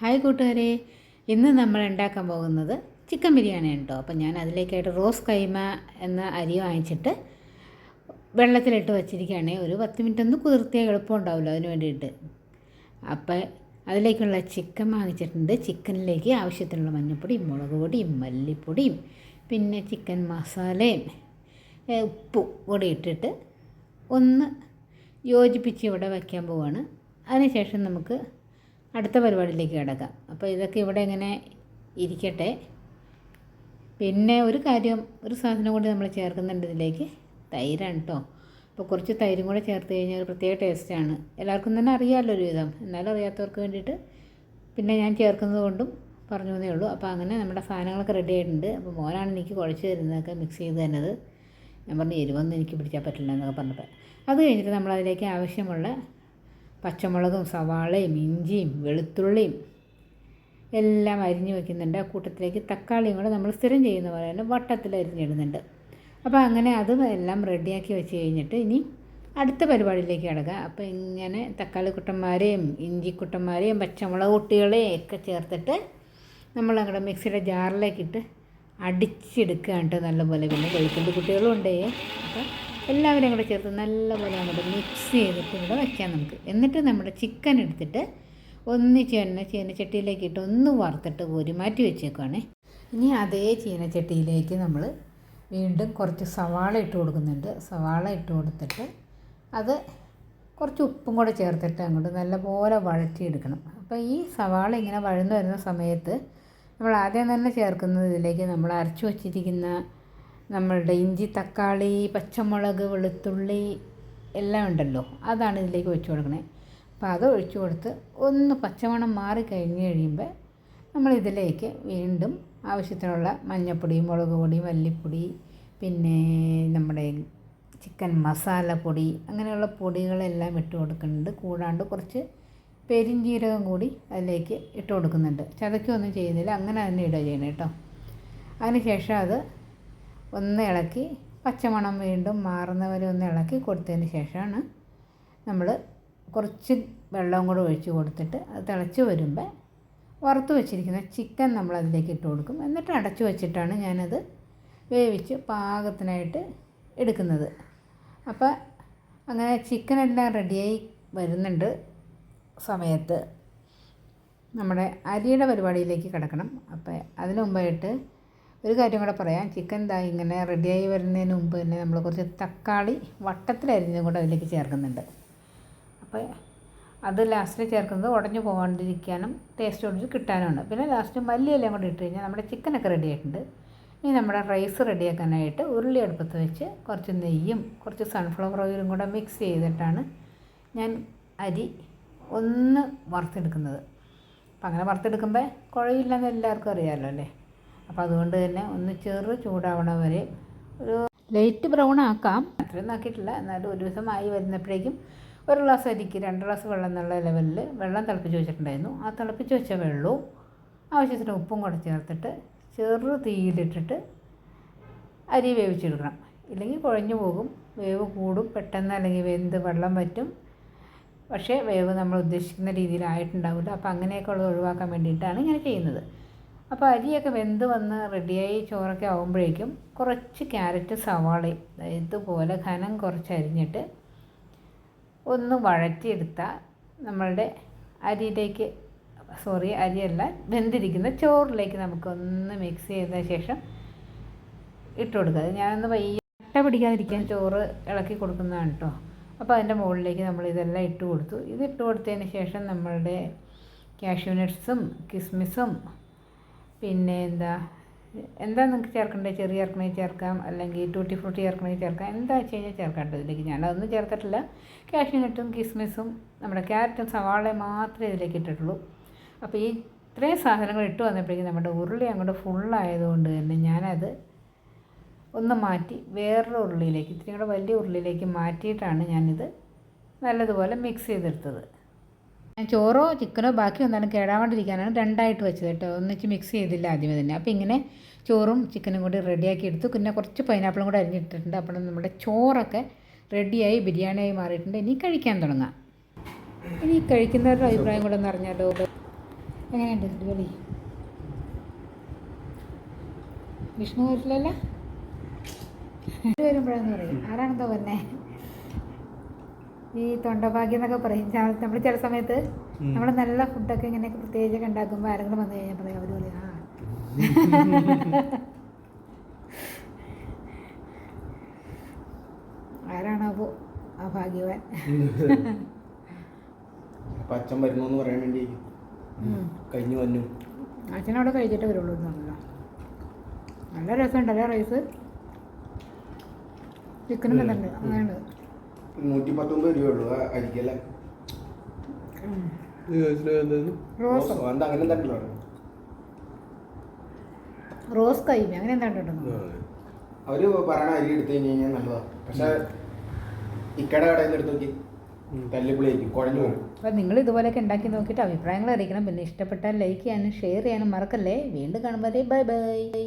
Hi കൂട്ടുകാരെ ഇന്ന് നമ്മൾ ഉണ്ടാക്കാൻ പോകുന്നത് ചിക്കൻ ബിരിയാണി കേട്ടോ. അപ്പം ഞാൻ അതിലേക്കായിട്ട് റോസ് കൈമ എന്ന അരി വാങ്ങിച്ചിട്ട് വെള്ളത്തിലിട്ട് വച്ചിരിക്കുകയാണ്. ഒരു പത്ത് മിനിറ്റ് ഒന്ന് കുതിർത്തിയാൽ എളുപ്പമുണ്ടാവുമല്ലോ അതിന് വേണ്ടിയിട്ട്. അപ്പം അതിലേക്കുള്ള ചിക്കൻ വാങ്ങിച്ചിട്ടുണ്ട്. ചിക്കനിലേക്ക് ആവശ്യത്തിനുള്ള മഞ്ഞൾപ്പൊടിയും മുളക് പൊടിയും മല്ലിപ്പൊടിയും പിന്നെ ചിക്കൻ മസാലയും ഉപ്പും കൂടി ഇട്ടിട്ട് ഒന്ന് യോജിപ്പിച്ച് ഇവിടെ വയ്ക്കാൻ പോവാണ്. അതിനുശേഷം നമുക്ക് അടുത്ത പരിപാടിയിലേക്ക് കിടക്കാം. അപ്പോൾ ഇതൊക്കെ ഇവിടെ ഇങ്ങനെ ഇരിക്കട്ടെ. പിന്നെ ഒരു കാര്യം ഒരു സാധനം കൂടി നമ്മൾ ചേർക്കുന്നുണ്ട് ഇതിലേക്ക്. തൈരാണ് കേട്ടോ അപ്പോൾ കുറച്ച് തൈരും കൂടെ ചേർത്ത് കഴിഞ്ഞാൽ ഒരു പ്രത്യേക ടേസ്റ്റാണ് എല്ലാവർക്കും തന്നെ അറിയാമല്ലോ ഒരു വിധം എന്നാലും അറിയാത്തവർക്ക് വേണ്ടിയിട്ട് പിന്നെ ഞാൻ ചേർക്കുന്നത് കൊണ്ടും പറഞ്ഞു എന്നേ ഉള്ളൂ. അപ്പോൾ അങ്ങനെ നമ്മുടെ സാധനങ്ങളൊക്കെ റെഡി ആയിട്ടുണ്ട്. അപ്പോൾ മോനാണ് എനിക്ക് കുഴച്ച് തരുന്നതൊക്കെ മിക്സ് ചെയ്ത് തന്നത്. ഞാൻ പറഞ്ഞു എരിവൊന്നും എനിക്ക് പിടിച്ചാൽ പറ്റില്ല എന്നൊക്കെ പറഞ്ഞപ്പോൾ അത് കഴിഞ്ഞിട്ട് നമ്മളതിലേക്ക് ആവശ്യമുള്ള പച്ചമുളകും സവാളയും ഇഞ്ചിയും വെളുത്തുള്ളിയും എല്ലാം അരിഞ്ഞ് വെക്കുന്നുണ്ട്. ആ കൂട്ടത്തിലേക്ക് തക്കാളിയും കൂടെ നമ്മൾ സ്ഥിരം ചെയ്യുന്ന പോലെ തന്നെ വട്ടത്തിൽ അരിഞ്ഞിടുന്നുണ്ട്. അപ്പോൾ അങ്ങനെ അത് എല്ലാം റെഡിയാക്കി വെച്ച് കഴിഞ്ഞിട്ട് ഇനി അടുത്ത പരിപാടിയിലേക്ക് കിടക്കുക. അപ്പോൾ ഇങ്ങനെ തക്കാളി കുട്ടന്മാരെയും ഇഞ്ചി കുട്ടന്മാരെയും പച്ചമുളക് കുട്ടികളെയും ഒക്കെ ചേർത്തിട്ട് നമ്മൾ അങ്ങോട്ട് മിക്സിയുടെ ജാറിലേക്കിട്ട് അടിച്ചെടുക്കുകയാണ് കേട്ടോ നല്ലപോലെ. പിന്നെ വെളുത്തുള്ളി കുട്ടികളും ഉണ്ടേ. അപ്പോൾ എല്ലാവരും കൂടെ ചേർത്ത് നല്ലപോലെ അങ്ങോട്ട് മിക്സ് ചെയ്തിട്ട് ഇവിടെ വയ്ക്കാം നമുക്ക്. എന്നിട്ട് നമ്മുടെ ചിക്കൻ എടുത്തിട്ട് ഒന്നിച്ച് തന്നെ ചീനച്ചട്ടിയിലേക്ക് ഇട്ട് ഒന്ന് വറുത്തിട്ട് കോരി മാറ്റി വെച്ചേക്കുവാണേ. ഇനി അതേ ചീനച്ചട്ടിയിലേക്ക് നമ്മൾ വീണ്ടും കുറച്ച് സവാള ഇട്ട് കൊടുക്കുന്നുണ്ട്. സവാള ഇട്ട് കൊടുത്തിട്ട് അത് കുറച്ച് ഉപ്പും കൂടെ ചേർത്തിട്ട് അങ്ങോട്ട് നല്ലപോലെ വഴറ്റിയെടുക്കണം. അപ്പോൾ ഈ സവാള ഇങ്ങനെ വഴന്നു വരുന്ന സമയത്ത് നമ്മൾ ആദ്യം തന്നെ ചേർക്കുന്നത് ഇതിലേക്ക് നമ്മൾ അരച്ചു വച്ചിരിക്കുന്ന നമ്മളുടെ ഇഞ്ചി തക്കാളി പച്ചമുളക് വെളുത്തുള്ളി എല്ലാം ഉണ്ടല്ലോ. അതാണ് ഇതിലേക്ക് ഒഴിച്ചു കൊടുക്കണേ. അപ്പോൾ അത് ഒഴിച്ചു കൊടുത്ത് ഒന്ന് പച്ചമണം മാറി കഴിഞ്ഞ് കഴിയുമ്പോൾ നമ്മൾ ഇതിലേക്ക് വീണ്ടും ആവശ്യത്തിനുള്ള മഞ്ഞൾപ്പൊടി മുളക് പൊടി മല്ലിപ്പൊടി പിന്നെ നമ്മുടെ ചിക്കൻ മസാല പൊടി അങ്ങനെയുള്ള പൊടികളെല്ലാം ഇട്ട് കൊടുക്കുന്നുണ്ട്. കൂടാണ്ട് കുറച്ച് പെരിഞ്ജീരകം കൂടി അതിലേക്ക് ഇട്ട് കൊടുക്കുന്നുണ്ട്. ചതക്കൊന്നും ചെയ്യുന്നില്ല അങ്ങനെ തന്നെ ഇടുക ചെയ്യണം കേട്ടോ. അതിന് ശേഷം അത് ഒന്ന് ഇളക്കി പച്ചമണം വീണ്ടും മാറുന്നവരെ ഒന്ന് ഇളക്കി കൊടുത്തതിന് ശേഷമാണ് നമ്മൾ കുറച്ച് വെള്ളം കൂടെ ഒഴിച്ച് കൊടുത്തിട്ട് അത് തിളച്ച് വരുമ്പോൾ വറുത്ത് വെച്ചിരിക്കുന്ന ചിക്കൻ നമ്മൾ അതിലേക്ക് ഇട്ട് കൊടുക്കും. എന്നിട്ട് അടച്ചു വെച്ചിട്ടാണ് ഞാനത് വേവിച്ച് പാകത്തിനായിട്ട് എടുക്കുന്നത്. അപ്പോൾ അങ്ങനെ ചിക്കനെല്ലാം റെഡിയായി വരുന്നുണ്ട് സമയത്ത്. നമ്മുടെ അരിയുടെ പരിപാടിയിലേക്ക് കിടക്കണം. അപ്പോൾ അതിനു മുമ്പായിട്ട് ഒരു കാര്യം കൂടെ പറയാം. ചിക്കൻ ദാ ഇങ്ങനെ റെഡിയായി വരുന്നതിന് മുമ്പ് തന്നെ നമ്മൾ കുറച്ച് തക്കാളി വട്ടത്തിലരിഞ്ഞതും കൂടെ അതിലേക്ക് ചേർക്കുന്നുണ്ട്. അപ്പോൾ അത് ലാസ്റ്റിൽ ചേർക്കുന്നത് ഉടഞ്ഞു പോകാണ്ടിരിക്കാനും ടേസ്റ്റ് ഒടിച്ച് കിട്ടാനുമാണ്. പിന്നെ ലാസ്റ്റ് മല്ലിയെല്ലാം കൂടി ഇട്ട് കഴിഞ്ഞാൽ നമ്മുടെ ചിക്കനൊക്കെ റെഡി ആയിട്ടുണ്ട്. ഇനി നമ്മുടെ റൈസ് റെഡിയാക്കാനായിട്ട് ഉരുളി അടുപ്പത്ത് വെച്ച് കുറച്ച് നെയ്യും കുറച്ച് സൺഫ്ലവർ ഓയിലും കൂടെ മിക്സ് ചെയ്തിട്ടാണ് ഞാൻ അരി ഒന്ന് വറുത്തെടുക്കുന്നത്. അപ്പം അങ്ങനെ വറുത്തെടുക്കുമ്പോൾ കുഴയില്ലെന്ന് എല്ലാവർക്കും അറിയാമല്ലോ അല്ലേ? അപ്പോൾ അതുകൊണ്ട് തന്നെ ഒന്ന് ചെറു ചൂടാവണ വരെ ഒരു ലൈറ്റ് ബ്രൗൺ ആക്കാം. അത്രയൊന്നും ആക്കിയിട്ടില്ല എന്നാലും ഒരു ദിവസമായി വരുന്നപ്പോഴേക്കും ഒരു ഗ്ലാസ് അരിക്ക് രണ്ട് ഗ്ലാസ് വെള്ളം എന്നുള്ള ലെവലിൽ വെള്ളം തിളപ്പിച്ച് വെച്ചിട്ടുണ്ടായിരുന്നു. ആ തിളപ്പിച്ച് വെച്ച വെള്ളവും ആവശ്യത്തിന് ഉപ്പും കൂടെ ചേർത്തിട്ട് ചെറു തീയിലിട്ടിട്ട് അരി വേവിച്ചെടുക്കണം. ഇല്ലെങ്കിൽ കുഴഞ്ഞു പോകും. വേവ് കൂടും. പെട്ടെന്ന് അല്ലെങ്കിൽ വെന്ത് വെള്ളം പറ്റും പക്ഷേ വേവ് നമ്മൾ ഉദ്ദേശിക്കുന്ന രീതിയിലായിട്ടുണ്ടാവില്ല. അപ്പോൾ അങ്ങനെയൊക്കെ ഉള്ളത് ഒഴിവാക്കാൻ വേണ്ടിയിട്ടാണ് ഇങ്ങനെ ചെയ്യുന്നത്. അപ്പോൾ അരിയൊക്കെ വെന്ത് വന്ന് റെഡിയായി ചോറൊക്കെ ആകുമ്പോഴേക്കും കുറച്ച് ക്യാരറ്റ് സവാളയും ഇതുപോലെ ഘനം കുറച്ച് അരിഞ്ഞിട്ട് ഒന്ന് വഴറ്റിയെടുത്താൽ നമ്മളുടെ അരിയിലേക്ക് സോറി അരിയല്ല വെന്തിരിക്കുന്ന ചോറിലേക്ക് നമുക്കൊന്ന് മിക്സ് ചെയ്ത ശേഷം ഇട്ട് കൊടുക്കുക. അത് ഞാനൊന്ന് വയ്യ അട്ട പിടിക്കാതിരിക്കാൻ. ചോറ് ഇളക്കി കൊടുക്കുന്നതാണ് കേട്ടോ അപ്പോൾ അതിന്റെ മുകളിലേക്ക് നമ്മൾ ഇതെല്ലാം ഇട്ട് കൊടുത്തു. ഇത് ഇട്ട് കൊടുത്തതിന് ശേഷം നമ്മളുടെ കാഷ്യൂ നട്ട്സും കിസ്മിസും പിന്നെ എന്താ എന്താ നിങ്ങൾക്ക് ചേർക്കേണ്ടത് ചെറിയ ചേർക്കണമെങ്കിൽ ചേർക്കാം അല്ലെങ്കിൽ ടൂട്ടി ഫ്രൂട്ടി ചേർക്കണേ ചേർക്കാം എന്താ വെച്ച് കഴിഞ്ഞാൽ ചേർക്കാം കേട്ടോ ഇതിലേക്ക് ഞാനതൊന്നും ചേർത്തിട്ടില്ല കാഷ്യൂ നട്ടും കിസ്മിസും നമ്മുടെ ക്യാരറ്റും സവാളയും മാത്രമേ ഇതിലേക്ക് ഇട്ടിട്ടുള്ളൂ. അപ്പോൾ ഈ ഇത്രയും സാധനങ്ങൾ ഇട്ട് വന്നപ്പോഴേക്കും നമ്മുടെ ഉരുളി അങ്ങോട്ട് ഫുള്ളായതുകൊണ്ട് തന്നെ ഞാനത് ഒന്ന് മാറ്റി വേറൊരു ഉരുളിയിലേക്ക് ഇത്തിരി കൂടെ വലിയ ഉരുളിയിലേക്ക് മാറ്റിയിട്ടാണ് ഞാനിത് നല്ലതുപോലെ മിക്സ് ചെയ്തെടുത്തത്. ഞാൻ ചോറോ ചിക്കനോ ബാക്കി ഒന്നാണ് കേടാവാണ്ടിരിക്കാനാണ് രണ്ടായിട്ട് വെച്ചത് കേട്ടോ. ഒന്നിച്ച് മിക്സ് ചെയ്തില്ല ആദ്യമേ തന്നെ. അപ്പോൾ ഇങ്ങനെ ചോറും ചിക്കനും കൂടി റെഡിയാക്കി എടുത്തു. പിന്നെ കുറച്ച് പൈനാപ്പിളും കൂടി അരിഞ്ഞിട്ടിട്ടുണ്ട്. അപ്പോൾ നമ്മുടെ ചോറൊക്കെ റെഡിയായി ബിരിയാണിയായി മാറിയിട്ടുണ്ട്. ഇനി കഴിക്കാൻ തുടങ്ങാം. ഇനി കഴിക്കുന്നവരുടെ അഭിപ്രായം കൂടെ ഒന്ന് അറിഞ്ഞാലോ? എങ്ങനെയുണ്ട് അടിപൊളി വിഷ്ണു വീട്ടിലല്ല? വരുമ്പോഴെന്ന് പറയും? ആരാണെന്തോ തന്നെ ഈ തൊണ്ടഭാഗ്യം എന്നൊക്കെ പറയും. നമ്മൾ ചില സമയത്ത്. നമ്മൾ നല്ല ഫുഡൊക്കെ ഇങ്ങനെയൊക്കെ പ്രത്യേകിച്ചൊക്കെ ഉണ്ടാക്കുമ്പോൾ ആരെങ്കിലും വന്നു കഴിഞ്ഞാൽ പറയും അവർ പറയും ആ. ആരാണാവോ ആ ഭാഗ്യവാൻ. അച്ഛൻ വരുന്നു പറയാൻ വേണ്ടി. കഴിഞ്ഞു വന്നു. അച്ഛനവിടെ കഴിച്ചിട്ട് വരുള്ളൂ എന്നല്ല നല്ല രസമുണ്ടല്ലേ റൈസ് ചിക്കനും വന്നിട്ടുണ്ട് അങ്ങനെയുണ്ട്. നൂറ്റി പത്തൊമ്പത് രൂപയുള്ളൂ അരിക്കല്ലേ റോസ്? അങ്ങനെ തന്നെയല്ലോ റോസ് കൈമ അങ്ങനെ എന്താ അവർ പറയണ അരി എടുത്തു കഴിഞ്ഞ് കഴിഞ്ഞാൽ നല്ലതാ. പക്ഷെ ഇക്കട കടയിൽ എടുത്ത് നോക്കി. തല്ലിപ്പൊളിയായിരിക്കും കുഴഞ്ഞു പോകും അപ്പം നിങ്ങൾ ഇതുപോലെയൊക്കെ ഉണ്ടാക്കി നോക്കിയിട്ട് അഭിപ്രായങ്ങൾ അറിയിക്കണം. പിന്നെ ഇഷ്ടപ്പെട്ടാൽ ലൈക്ക് ചെയ്യാനും ഷെയർ ചെയ്യാനും മറക്കല്ലേ? വീണ്ടും കാണുമ്പോൾ ബൈ ബൈ.